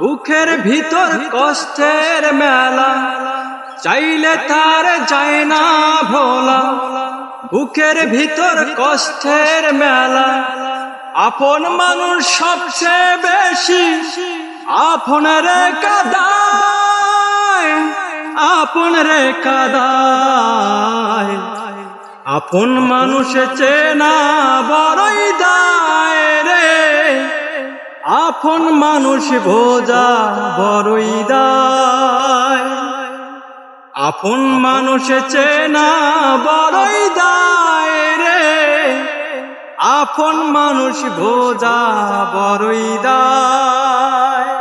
বুকের ভিতর কষ্টের মেলা, চাইলে তার যায় না ভোলা। বুকের ভিতর কষ্টের মেলা, আপন মানুষ সবচেয়ে বেশি আপন রে কাদায় আপন রে কাদায়। আপন মানুষ চেনা বড়ই আপন মানুষ ভোজা বড়ই দায়। আপন মানুষ চেনা বড়ই দায় রে। আপন মানুষ ভোজা বড়ই দায়।